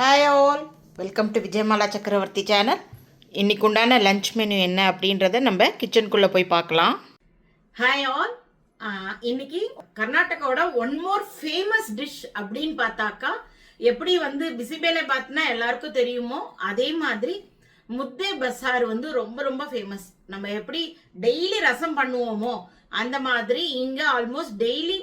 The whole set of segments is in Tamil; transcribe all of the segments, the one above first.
Hi all welcome to Vijayamala Chakravarthi channel இன்னைக்கு உண்டான லஞ்ச் மெனு என்ன அப்படின்றத நம்ம கிச்சனுக்குள்ளே போய் பார்க்கலாம். ஹாய் ஆல் இன்னைக்கு கர்நாடகாவோட ஒன் மோர் ஃபேமஸ் டிஷ் அப்படின்னு பார்த்தாக்கா எப்படி வந்து பிசிபேலை பார்த்தினா எல்லாருக்கும் தெரியுமோ அதே மாதிரி முத்தே பசார் வந்து ரொம்ப ரொம்ப ஃபேமஸ் நம்ம எப்படி டெய்லி ரசம் பண்ணுவோமோ அந்த மாதிரி இங்க ஆல்மோஸ்ட் டெய்லி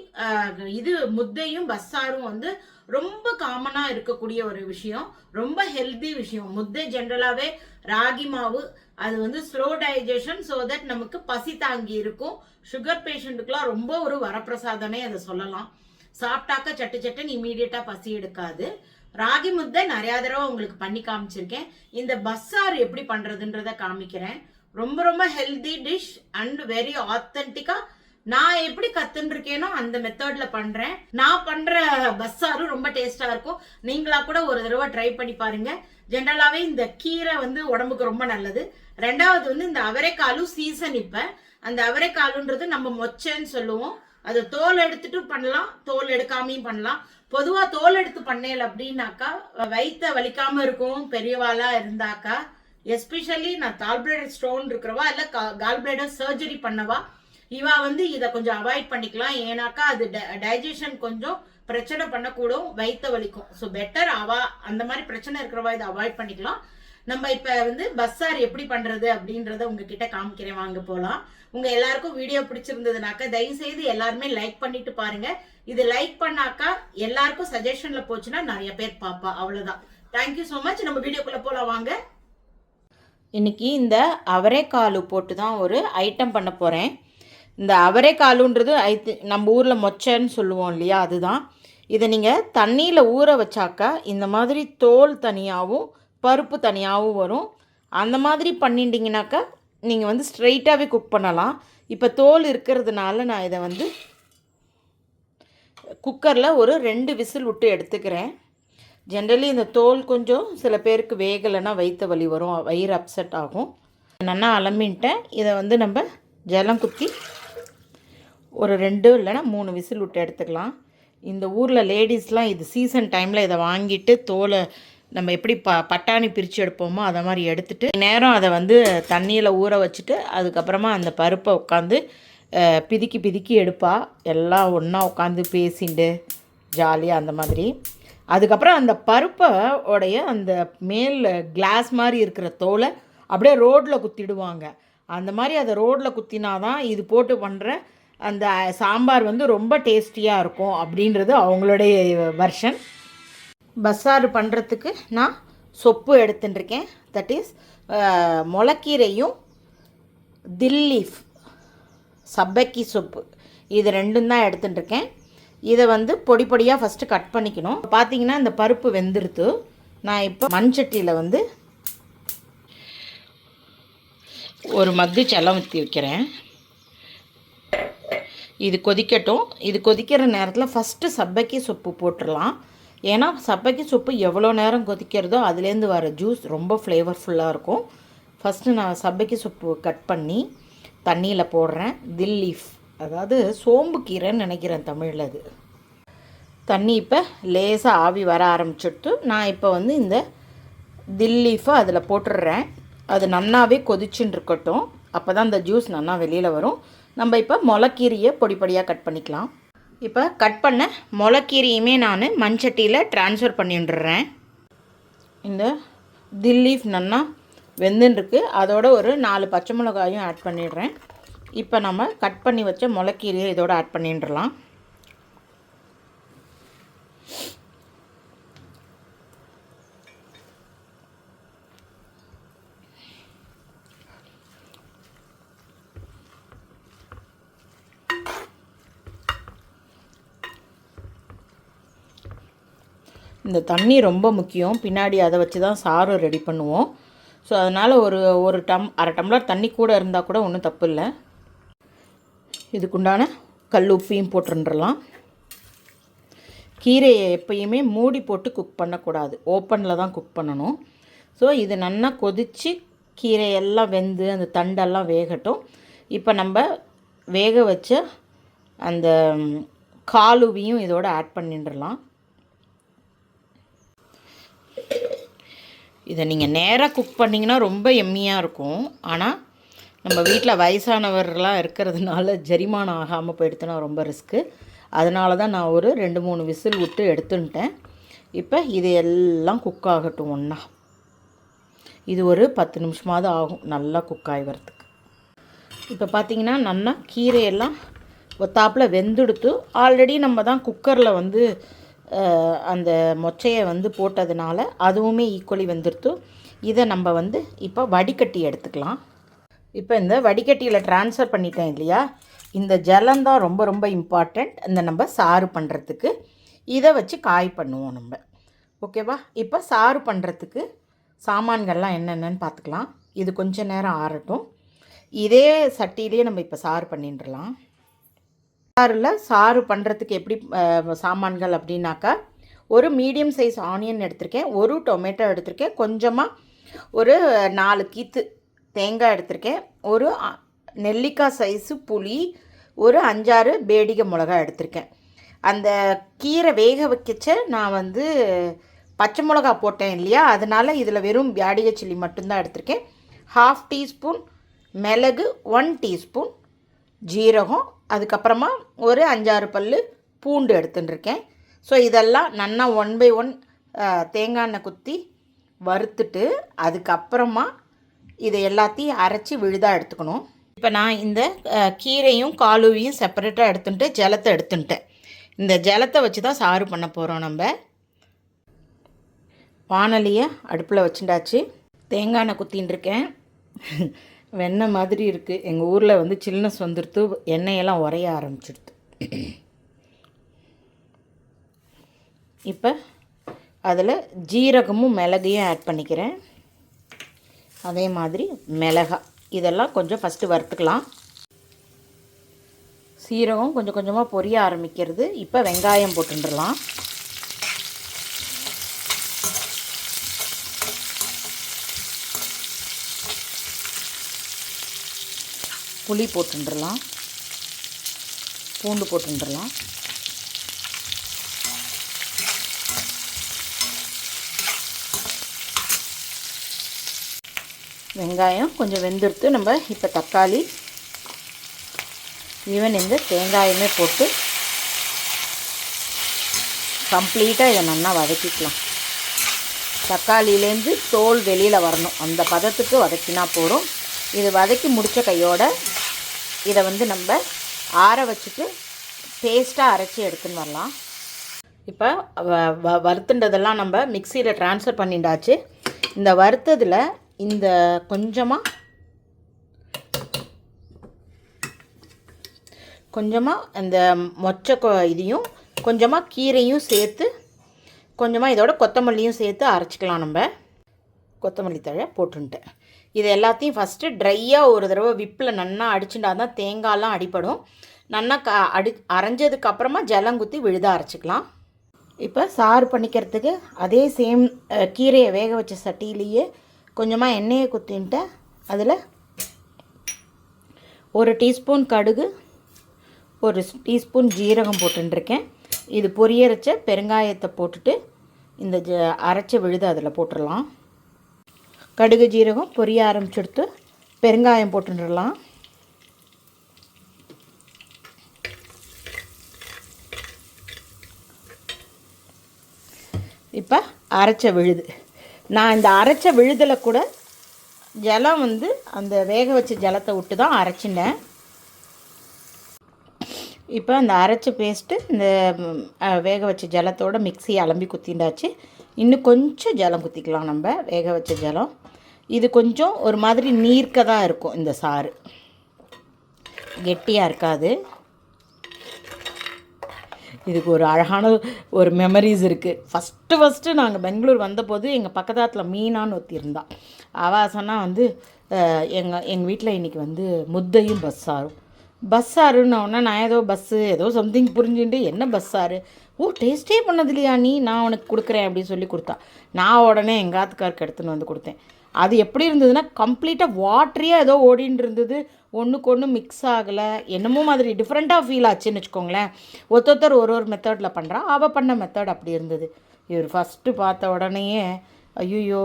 இது முத்தையும் பஸ்ஸாரும் வந்து ரொம்ப காமனா இருக்கக்கூடிய ஒரு விஷயம். ரொம்ப ஹெல்தி விஷயம். முத்தை ஜென்ரலாவே ராகி மாவு அது வந்து ஸ்லோ டைஜஷன் ஸோ தட் நமக்கு பசி தாங்கி இருக்கும். சுகர் பேஷண்ட்டுக்குலாம் ரொம்ப ஒரு வரப்பிரசாதனே அதை சொல்லலாம். சாப்பிட்டாக்க சட்டு சட்டுன்னு இமீடியட்டா பசி எடுக்காது. ராகி முத்தை நிறையா தடவை உங்களுக்கு பண்ணி காமிச்சிருக்கேன். இந்த பஸ்ஸார் எப்படி பண்றதுன்றத காமிக்கிறேன். ரொம்ப ரொம்ப ஹெல்தி டிஷ் அண்ட் வெரி ஆத்தென்டிக்கா நான் எப்படி கத்துன்னு இருக்கேனோ அந்த மெத்தட்ல பண்றேன். நான் பண்ற பஸ்ஸாரும் ரொம்ப டேஸ்டா இருக்கும். நீங்களா கூட ஒரு தடவை ட்ரை பண்ணி பாருங்க. ஜென்ரலாவே இந்த கீரை வந்து உடம்புக்கு ரொம்ப நல்லது. ரெண்டாவது வந்து இந்த அவரைக்காலும் சீசன் இப்ப. அந்த அவரைக்காலுன்றது நம்ம மொச்சன்னு சொல்லுவோம். அது தோல் எடுத்துட்டு பண்ணலாம். தோல் எடுக்காமையும் பண்ணலாம். பொதுவா தோல் எடுத்து பண்ணேல் அப்படின்னாக்கா வயிற்ற வலிக்காம இருக்கும் பெரியவாளா இருந்தாக்கா எஸ்பெஷலி நான் கால்பிளேடர் ஸ்டோன் இருக்கிறவா இல்ல கால்பிளேடர் சர்ஜரி பண்ணவா இவா வந்து இதை கொஞ்சம் அவாய்ட் பண்ணிக்கலாம். ஏன்னாக்கா அது டைஜஷன் கொஞ்சம் பிரச்சனை பண்ணக்கூடும் வயிற்ற வலிக்கும். ஸோ பெட்டர் அவா அந்த மாதிரி பிரச்சனை இருக்கிறவா இதை அவாய்ட் பண்ணிக்கலாம். நம்ம இப்ப வந்து பஸ்ஸார் எப்படி பண்றது அப்படின்றத உங்ககிட்ட காமிக்கிறேன். வாங்க போலாம். உங்க எல்லாருக்கும் வீடியோ பிடிச்சிருந்ததுனாக்கா தயவு செய்து எல்லாருமே லைக் பண்ணிட்டு பாருங்க. இது லைக் பண்ணாக்கா எல்லாருக்கும் சஜஷன்ல போச்சுன்னா நிறைய பேர் பாப்பா. அவ்வளவுதான். தேங்க்யூ ஸோ மச் நம்ம வீடியோக்குள்ள போலாம். வாங்க. இன்றைக்கி இந்த அவரைக்காலு போட்டு தான் ஒரு ஐட்டம் பண்ண போகிறேன் இந்த அவரைக்காலுன்றது ஐ நம்ம ஊரில் மொச்சைன்னு சொல்லுவோம் இல்லையா அதுதான். இதை நீங்கள் தண்ணியில் ஊற வச்சாக்கா இந்த மாதிரி தோல் தனியாகவும் பருப்பு தனியாகவும் வரும். அந்த மாதிரி பண்ணிட்டீங்கனாக்கா நீங்கள் வந்து ஸ்ட்ரைட்டாகவே குக் பண்ணலாம். இப்போ தோல் இருக்கிறதுனால நான் இதை வந்து குக்கரில் ஒரு ரெண்டு விசில் விட்டு எடுத்துக்கிறேன். ஜென்ரலி இந்த தோல் கொஞ்சம் சில பேருக்கு வேகலைன்னா வயிற்று வலி வரும் வயிறு அப்செட் ஆகும். நல்லா அலம்பின்ட்டேன். இதை வந்து நம்ம ஜலம் குத்தி ஒரு ரெண்டு இல்லைன்னா மூணு விசில் விட்டு எடுத்துக்கலாம். இந்த ஊரில் லேடிஸ்லாம் இது சீசன் டைமில் இதை வாங்கிட்டு தோலை நம்ம எப்படி ப பட்டாணி பிரித்து எடுப்போமோ அதை மாதிரி எடுத்துட்டு நேரம் அதை வந்து தண்ணியில் ஊற வச்சுட்டு அதுக்கப்புறமா அந்த பருப்பை உட்காந்து பிதுக்கி பிதுக்கி எடுப்பா. எல்லாம் ஒன்றா உட்காந்து பேசிண்டு ஜாலியாக அந்த மாதிரி. அதுக்கப்புறம் அந்த பருப்பை உடைய அந்த மேல் கிளாஸ் மாதிரி இருக்கிற தோலை அப்படியே ரோட்டில் குத்திடுவாங்க. அந்த மாதிரி அதை ரோட்டில் குத்தினாதான் இது போட்டு பண்ணுற அந்த சாம்பார் வந்து ரொம்ப டேஸ்டியாக இருக்கும் அப்படின்றது அவங்களுடைய வெர்ஷன் பஸ்ஸாறு பண்ணுறதுக்கு நான் சொப்பு எடுத்துட்டுருக்கேன். தட் இஸ் முளக்கீரையும் தில்லீஃப் சப்பக்கி சொப்பு. இது ரெண்டும் தான் எடுத்துட்டுருக்கேன். இதை வந்து பொடி பொடியாக ஃபஸ்ட்டு கட் பண்ணிக்கணும். பார்த்தீங்கன்னா இந்த பருப்பு வெந்துருத்து. நான் இப்போ மண்சட்டியில் வந்து ஒரு மக்கு செல்லம் ஊற்றி வைக்கிறேன். இது கொதிக்கட்டும். இது கொதிக்கிற நேரத்தில் ஃபஸ்ட்டு சப்பக்கி சொப்பு போட்டுடலாம் ஏன்னா சப்பக்கி சொப்பு எவ்வளோ நேரம் கொதிக்கிறதோ அதுலேருந்து வர ஜூஸ் ரொம்ப ஃப்ளேவர்ஃபுல்லாக இருக்கும். ஃபஸ்ட்டு நான் சப்பக்கி சொப்பு கட் பண்ணி தண்ணியில் போடுறேன். தில் லீஃப் அதாவது சோம்பு கீரைன்னு நினைக்கிறேன் தமிழில் அது. தண்ணி இப்போ லேசாக ஆவி வர ஆரம்பிச்சுட்டு நான் இப்போ வந்து இந்த தில் லீஃபை அதில் போட்டுடுறேன். அது நன்னாவே கொதிச்சுன்னு இருக்கட்டும். அப்போ தான் இந்த ஜூஸ் நன்னா வெளியில் வரும். நம்ம இப்போ முளக்கீரையை பொடி பொடியாக கட் பண்ணிக்கலாம். இப்போ கட் பண்ண முளக்கீரையுமே நான் மண்சட்டியில் ட்ரான்ஸ்ஃபர் பண்ணிட்டுறேன். இந்த தில் லீஃப் நன்னா வெந்துன்னு அதோட ஒரு நாலு பச்சை மிளகாயும் ஆட் பண்ணிடுறேன். இப்போ நம்ம கட் பண்ணி வச்ச முளக்கீரையை இதோட ஆட் பண்ணிட்டுலாம் இந்த தண்ணி ரொம்ப முக்கியம். பின்னாடி அதை வச்சு தான் சாறு ரெடி பண்ணுவோம். ஸோ அதனால் ஒரு ஒரு டம் அரை டம்ளர் தண்ணி கூட இருந்தால் கூட ஒன்றும் தப்பு இல்லை. இதுக்குண்டான கல் உப்பையும் போட்டுருந்துடலாம். கீரையை எப்பயுமே மூடி போட்டு குக் பண்ணக்கூடாது. ஓப்பனில் தான் குக் பண்ணணும். ஸோ இது நல்லா கொதித்து கீரையெல்லாம் வெந்து அந்த தண்டெல்லாம் வேகட்டும். இப்போ நம்ம வேக வச்ச அந்த காலுவியும் இதோட ஆட் பண்ணிடலாம். இதை நீங்கள் நேராக குக் பண்ணிங்கன்னா ரொம்ப எம்மியாக இருக்கும். ஆனால் நம்ம வீட்டில் வயசானவர்களாக இருக்கிறதுனால ஜரிமானம் ஆகாமல் போயிடுத்துனா ரொம்ப ரிஸ்க்கு அதனால தான் நான் ஒரு ரெண்டு மூணு விசில் விட்டு எடுத்துன்ட்டேன். இப்போ இது எல்லாம் குக் ஆகட்டும் ஒன்றா இது ஒரு பத்து நிமிஷமாவது ஆகும் நல்லா குக் ஆகி வரத்துக்கு இப்போ பார்த்தீங்கன்னா நல்லா கீரையெல்லாம் ஒத்தாப்பில் வெந்துடுத்து ஆல்ரெடி நம்ம தான் குக்கரில் வந்து அந்த மொச்சையை வந்து போட்டதுனால அதுவுமே ஈக்குவலி வெந்துடுத்து. இதை நம்ம வந்து இப்போ வடிகட்டி எடுத்துக்கலாம். இப்போ இந்த வடிகட்டியில் ட்ரான்ஸ்ஃபர் பண்ணிட்டேன் இல்லையா? இந்த ஜலந்தான் ரொம்ப ரொம்ப இம்பார்ட்டண்ட் இந்த நம்ம சாறு பண்ணுறதுக்கு இதை வச்சு காய் பண்ணுவோம் நம்ம. ஓகேவா இப்போ சாறு பண்ணுறதுக்கு சாமான்கள்லாம் என்னென்னு பார்த்துக்கலாம். இது கொஞ்ச நேரம் ஆறட்டும். இதே சட்டியிலே நம்ம இப்போ சாறு பண்ணிட்டுலாம் சாறில் சாறு பண்ணுறதுக்கு எப்படி சாமான்கள் அப்படின்னாக்கா ஒரு மீடியம் சைஸ் ஆனியன் எடுத்திருக்கேன். ஒரு டொமேட்டோ எடுத்திருக்கேன். கொஞ்சமாக ஒரு நாலு கீத்து தேங்காய் எடுத்திருக்கேன். ஒரு நெல்லிக்காய் சைஸு புளி ஒரு அஞ்சாறு பேடிகை மிளகாய் எடுத்திருக்கேன். அந்த கீரை வேக வைக்கச்ச நான் வந்து பச்சை மிளகா போட்டேன் இல்லையா? அதனால் இதில் வெறும் பேடிகை சில்லி மட்டும்தான் எடுத்திருக்கேன். ஹாஃப் டீஸ்பூன் மிளகு ஒன் டீஸ்பூன் ஜீரகம் அதுக்கப்புறமா ஒரு அஞ்சாறு பல் பூண்டு எடுத்துட்டுருக்கேன். ஸோ இதெல்லாம் நன்னா ஒன் பை ஒன் தேங்காய் எண்ணெய் குத்தி வறுத்துட்டு அதுக்கப்புறமா இதை எல்லாத்தையும் அரைச்சி விழுதாக எடுத்துக்கணும். இப்போ நான் இந்த கீரையும் காலுவையும் செப்பரேட்டாக எடுத்துட்டு ஜலத்தை எடுத்துட்டேன் இந்த ஜலத்தை வச்சு தான் சாறு பண்ண போகிறோம் நம்ம. வானலியை அடுப்பில் வச்சுட்டாச்சு. தேங்காய் எண்ணெய் குத்தின்னு இருக்கேன். வெண்ணெய் மாதிரி இருக்குது எங்கள் ஊரில் வந்து சில்னஸ் வந்துடுத்து எண்ணெயெல்லாம் உரைய ஆரம்பிச்சிடுது இப்போ அதில் ஜீரகமும் மிளகையும் ஆட் பண்ணிக்கிறேன். அதே மாதிரி மிளகா. இதெல்லாம் கொஞ்சம் ஃபஸ்ட்டு வறுத்துக்கலாம். சீரகம் கொஞ்சம் கொஞ்சமாக பொரிய ஆரம்பிக்கிறது. இப்போ வெங்காயம் போட்டுடலாம். புளி போட்டுடலாம். பூண்டு போட்டுடலாம். வெங்காயம் கொஞ்சம் வெந்துடுத்து நம்ம இப்போ தக்காளி ஈவன் இந்த தேங்காயுமே போட்டு கம்ப்ளீட்டாக இதை நல்லா வதக்கிக்கலாம். தக்காளியிலேருந்து தோல் வெளியில் வரணும். அந்த பதத்துக்கு வதக்கினா போதும். இது வதக்கி முடித்த கையோட இதை வந்து நம்ம ஆற வச்சுட்டு பேஸ்ட்டாக அரைச்சி எடுத்துன்னு வரலாம். இப்போ வ- வ- நம்ம மிக்சியில் ட்ரான்ஸ்ஃபர் பண்ணிட்டாச்சு இந்த வறுத்ததில் இந்த கொஞ்சமாக கொஞ்சமாக இந்த மொச்சை கொ இதையும் கொஞ்சமாக கீரையும் சேர்த்து கொஞ்சமாக இதோட கொத்தமல்லியும் சேர்த்து அரைச்சிக்கலாம் நம்ம. கொத்தமல்லி தழை போட்டுன்ட்டேன் இது எல்லாத்தையும் ஃபஸ்ட்டு ட்ரையாக ஒரு தடவை விப்பில் நன்னா அடிச்சுட்டா தான் தேங்காயெலாம் அடிப்படும் நன்னா க அடி அரைஞ்சதுக்கப்புறமா ஜலங்குத்தி விழுத அரைச்சிக்கலாம். இப்போ சாறு பண்ணிக்கிறதுக்கு அதே சேம் கீரையை வேக வச்ச சட்டியிலேயே கொஞ்சமாக எண்ணெயை குத்தின்ட்டு அதில் ஒரு டீஸ்பூன் கடுகு ஒரு டீஸ்பூன் ஜீரகம் போட்டுருக்கேன் இது பொரியரைச்ச பெருங்காயத்தை போட்டுட்டு இந்த ஜ அரைச்ச விழுது அதில் போட்டுடலாம். கடுகு ஜீரகம் பொரிய ஆரம்பிச்சுடுத்து பெருங்காயம் போட்டுடலாம் இப்போ அரைச்ச விழுது. நான் இந்த அரைச்ச விழுதில் கூட ஜலம் வந்து அந்த வேக வச்ச ஜலத்தை விட்டு தான் அரைச்சினேன் இப்போ அந்த அரைச்ச பேஸ்ட்டு இந்த வேக வச்ச ஜலத்தோட மிக்சியை அலம்பி குத்திண்டாச்சு. இன்னும் கொஞ்சம் ஜலம் குத்திக்கலாம் நம்ம வேக வச்ச ஜலம். இது கொஞ்சம் ஒரு மாதிரி நீர்க்க தான் இருக்கும் இந்த சாறு. கெட்டியாக இருக்காது. இதுக்கு ஒரு அழகான ஒரு மெமரிஸ் இருக்குது ஃபஸ்ட்டு ஃபஸ்ட்டு நாங்கள் பெங்களூர் வந்தபோது எங்கள் பக்கத்தாத்தில் மீனான்னு ஒருத்தி இருந்தா. அவள் சொன்னால் வந்து எங்கள் எங்கள் வீட்டில் இன்றைக்கி வந்து முத்தையும் பஸ் பஸ்ஸாருன்னொன்னே நான் ஏதோ பஸ்ஸு ஏதோ சம்திங் புரிஞ்சுட்டு என்ன பஸ்ஸாரு ஓ டேஸ்ட்டே பண்ணது இல்லையா நீ? நான் உனக்கு கொடுக்குறேன் அப்படின்னு சொல்லி கொடுத்தா. நான் உடனே எங்கள் ஆத்துக்காருக்கு எடுத்துன்னு வந்து கொடுத்தேன். அது எப்படி இருந்ததுன்னா கம்ப்ளீட்டாக வாட்ரியாக ஏதோ ஓடின்னு இருந்தது. ஒன்றுக்கு ஒன்று மிக்ஸ் ஆகலை. என்னமோ மாதிரி டிஃப்ரெண்ட்டாக ஃபீல் ஆச்சுன்னு வச்சுக்கோங்களேன். ஒருத்தொருத்தர் ஒரு ஒரு மெத்தடில் பண்ணுறா அவள் பண்ண மெத்தட் அப்படி இருந்தது. இவர் ஃபஸ்ட்டு பார்த்த உடனேயே ஐயோ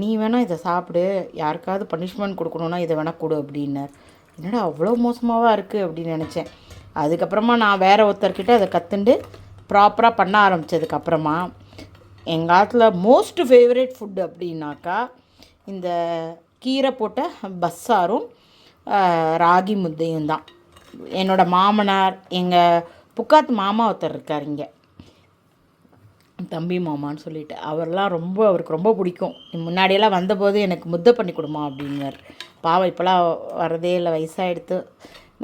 நீ வேணால் இதை சாப்பிடு. யாருக்காவது பனிஷ்மெண்ட் கொடுக்கணுன்னா இதை வேணால் கொடு அப்படின்னார். என்னடா அவ்வளோ மோசமாகவாக இருக்குது அப்படின்னு நினச்சேன். அதுக்கப்புறமா நான் வேற ஒருத்தர்கிட்ட அதை கற்றுண்டு ப்ராப்பராக பண்ண ஆரம்பித்ததுக்கப்புறமா எங்கள் காலத்தில் மோஸ்ட் ஃபேவரட் ஃபுட் அப்படின்னாக்கா இந்த கீரை போட்ட பஸ்ஸாரும் ராகி முத்தையும் தான். என்னோடய மாமனார் எங்கள் புக்காத்து மாமா ஒருத்தர் இருக்கார் இங்கே. தம்பி மாமான்னு சொல்லிட்டு. அவர்லாம் ரொம்ப அவருக்கு ரொம்ப பிடிக்கும். முன்னாடியெல்லாம் வந்தபோது எனக்கு முத்தை பண்ணி கொடுமா அப்படிங்கிறார். பாவம் இப்போலாம் வரதே இல்லை. வயசாகிடுத்து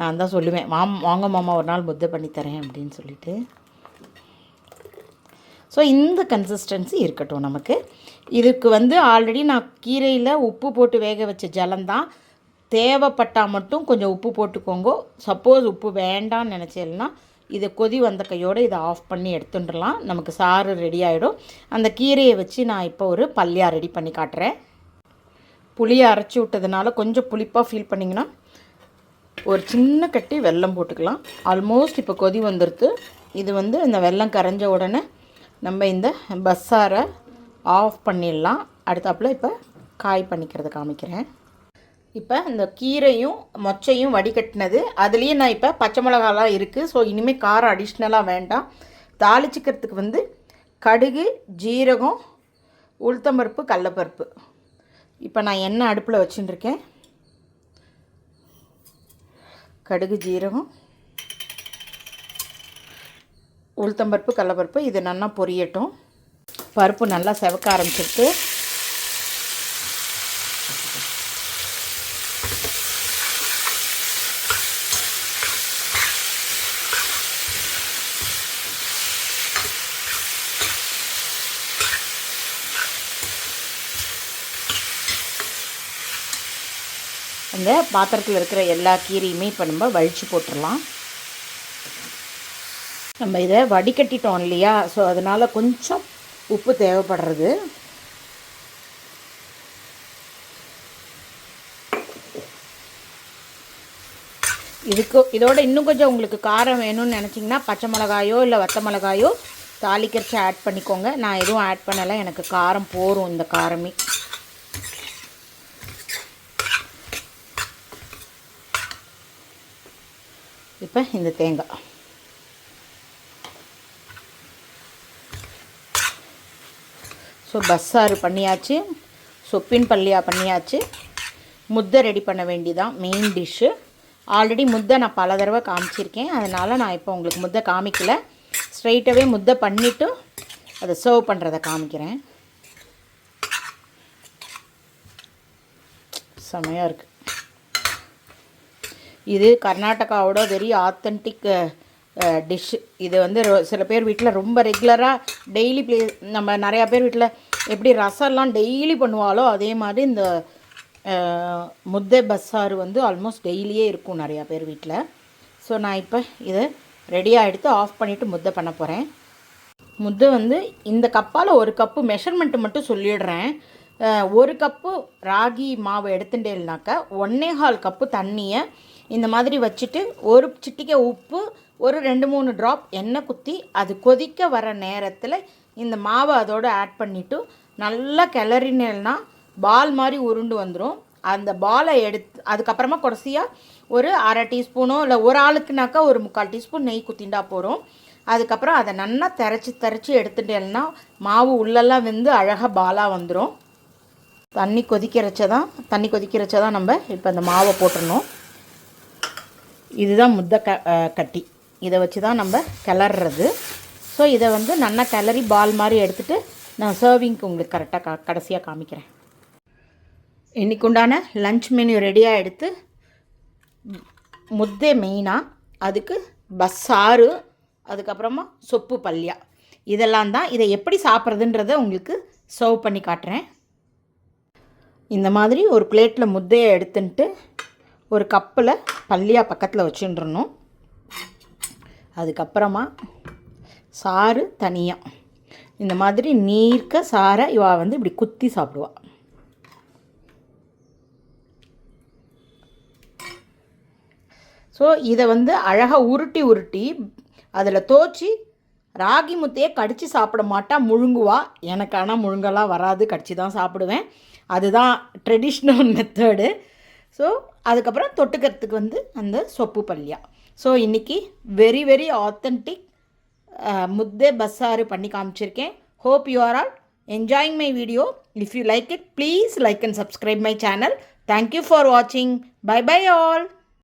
நான் தான் சொல்லுவேன். மாம் வாங்க மாமா ஒரு நாள் முத்தை பண்ணி தரேன் அப்படின்னு சொல்லிட்டு. ஸோ இந்த கன்சிஸ்டன்சி இருக்கட்டும் நமக்கு. இதுக்கு வந்து ஆல்ரெடி நான் கீரையில் உப்பு போட்டு வேக வச்ச ஜலந்தான் தேவைப்பட்டால் மட்டும் கொஞ்சம் உப்பு போட்டுக்கோங்க. சப்போஸ் உப்பு வேண்டாம்னு நினச்சேன்னா இதை கொதி வந்த கையோடு இதை ஆஃப் பண்ணி எடுத்துட்டுலாம் நமக்கு சாறு ரெடி ஆகிடும் அந்த கீரையை வச்சு நான் இப்போ ஒரு பல்லியா ரெடி பண்ணி காட்டுறேன். புளியை அரைச்சி விட்டதுனால கொஞ்சம் புளிப்பாக ஃபீல் பண்ணிங்கன்னா ஒரு சின்ன கட்டி வெல்லம் போட்டுக்கலாம். ஆல்மோஸ்ட் இப்போ கொதி வந்துடுது இது வந்து இந்த வெல்லம் கரைஞ்ச உடனே நம்ம இந்த பஸ்ஸாரை ஆஃப் பண்ணிடலாம். அடுத்தாப்புல இப்போ காய் பண்ணிக்கிறத காமிக்கிறேன். இப்போ இந்த கீரையும் மொச்சையும் வடிகட்டினது. அதுலேயே நான் இப்போ பச்சை மிளகாலாம் இருக்குது ஸோ இனிமேல் காரம் அடிஷ்னலாக வேண்டாம். தாளிச்சிக்கிறதுக்கு வந்து கடுகு ஜீரகம் உளுத்தம்பருப்பு கடலப்பருப்பு. இப்போ நான் எண்ணெய் அடுப்பில் வச்சுட்டுருக்கேன் கடுகு ஜீரகம் உளுத்தம்பருப்பு கடலப்பருப்பு இது நல்லா பொரியட்டும். பருப்பு நல்லா செவக்க ஆரம்பிச்சிருக்கு. அந்த பாத்திரத்தில் இருக்கிற எல்லா கீரையுமே இப்போ நம்ம வழித்து போட்டுடலாம் நம்ம இதை வடிகட்டிட்டோம் இல்லையா? ஸோ அதனால் கொஞ்சம் உப்பு தேவைப்படுறது. இதுக்கு இதோட இன்னும் கொஞ்சம் உங்களுக்கு காரம் வேணும்னு நினச்சிங்கன்னா பச்சை மிளகாயோ இல்லை வத்த மிளகாயோ தாளிக்கரிச்சு ஆட் பண்ணிக்கோங்க. நான் எதுவும் ஆட் பண்ணலை. எனக்கு காரம் போரும் இந்த காரமே. இப்போ இந்த தேங்காய். ஸோ பஸ்ஸாறு பண்ணியாச்சு சொப்பின் பள்ளியாக பண்ணியாச்சு. முத்தை ரெடி பண்ண வேண்டிதான் மெயின் டிஷ்ஷு ஆல்ரெடி முத்தை நான் பல தடவை காமிச்சிருக்கேன். அதனால் நான் இப்போ உங்களுக்கு முத்தை காமிக்கல. ஸ்ட்ரைட்டாகவே முத்தை பண்ணிவிட்டு அதை சர்வ் பண்ணுறதை காமிக்கிறேன். செமையாக இருக்குது இது கர்நாடகாவோட வெரி ஆத்தென்டிக் டிஷ் இது வந்து சில பேர் வீட்டில் ரொம்ப ரெகுலராக டெய்லி ப்ளே நம்ம நிறையா பேர் வீட்டில் எப்படி ரசம்லாம் டெய்லி பண்ணுவாளோ அதே மாதிரி இந்த முத்தை பஸ்ஸாறு வந்து ஆல்மோஸ்ட் டெய்லியே இருக்கும் நிறையா பேர் வீட்டில் ஸோ நான் இப்போ இதை ரெடியாக எடுத்து ஆஃப் பண்ணிவிட்டு முத்தை பண்ண போகிறேன் முத்தை வந்து இந்த கப்பால் ஒரு கப்பு மெஷர்மெண்ட்டு மட்டும் சொல்லிடுறேன். ஒரு கப்பு ராகி மாவு எடுத்துட்டேன்னாக்கா ஒன்னே கால் கப்பு தண்ணியை இந்த மாதிரி வச்சுட்டு ஒரு சிட்டிக்கை உப்பு ஒரு ரெண்டு மூணு ட்ராப் எண்ணெய் குத்தி அது கொதிக்க வர நேரத்தில் இந்த மாவை அதோடு ஆட் பண்ணிவிட்டு நல்லா கிளறினேன்னா பால் மாதிரி உருண்டு வந்துடும் அந்த பாலை எடுத்து அதுக்கப்புறமா கடைசியாக ஒரு அரை டீஸ்பூனோ இல்லை ஒரு ஆளுக்குனாக்கா ஒரு முக்கால் டீஸ்பூன் நெய் குத்திண்டா போகிறோம் அதுக்கப்புறம் அதை நல்லா திரச்சி திரச்சி எடுத்துட்டேன்னா மாவு உள்ளெல்லாம் வெந்து அழகாக பாலாக வந்துடும் தண்ணி கொதிக்கிறச்சதான் தண்ணி கொதிக்கிறச்சதான் நம்ம இப்போ அந்த மாவை போட்டுடணும் இதுதான் முத்தை க கட்டி. இதை வச்சு தான் நம்ம கிளறது ஸோ இதை வந்து நல்லா கிளறி பால் மாதிரி எடுத்துகிட்டு நான் சர்விங்க்கு உங்களுக்கு கரெக்டாக கா கடைசியாக காமிக்கிறேன். இன்றைக்கு உண்டான லஞ்ச் மெனு ரெடியாக எடுத்து முத்தை மெயினாக அதுக்கு பஸ்ஸாறு அதுக்கப்புறமா சொப்பு பல்லியா. இதெல்லாம் தான் இதை எப்படி சாப்பிட்றதுன்றத உங்களுக்கு சர்வ் பண்ணி காட்டுறேன். இந்த மாதிரி ஒரு பிளேட்டில் முத்தையை எடுத்துன்ட்டு ஒரு கப்பில் பல்லியா பக்கத்தில் வச்சுட்டுருணும் அதுக்கப்புறமா சாறு தனியாக இந்த மாதிரி நீர்க்க சாரை இவா வந்து இப்படி குத்தி சாப்பிடுவா. ஸோ இதை வந்து அழகாக உருட்டி உருட்டி அதில் தோச்சி ராகி முத்தையை கடித்து சாப்பிட மாட்டா முழுங்குவா. எனக்கு ஆனால் முழுங்கெல்லாம் வராது கடிச்சு தான் சாப்பிடுவேன். அதுதான் ட்ரெடிஷ்னல் மெத்தடு ஸோ அதுக்கப்புறம் தொட்டுக்கிறதுக்கு வந்து அந்த சொப்பு பல்லியா. ஸோ இன்றைக்கி very very authentic mudde bassaru பண்ணி காமிச்சிருக்கேன். Hope you are all enjoying my video if you like it please like and subscribe my channel thank you for வாட்சிங் பை பை ஆல்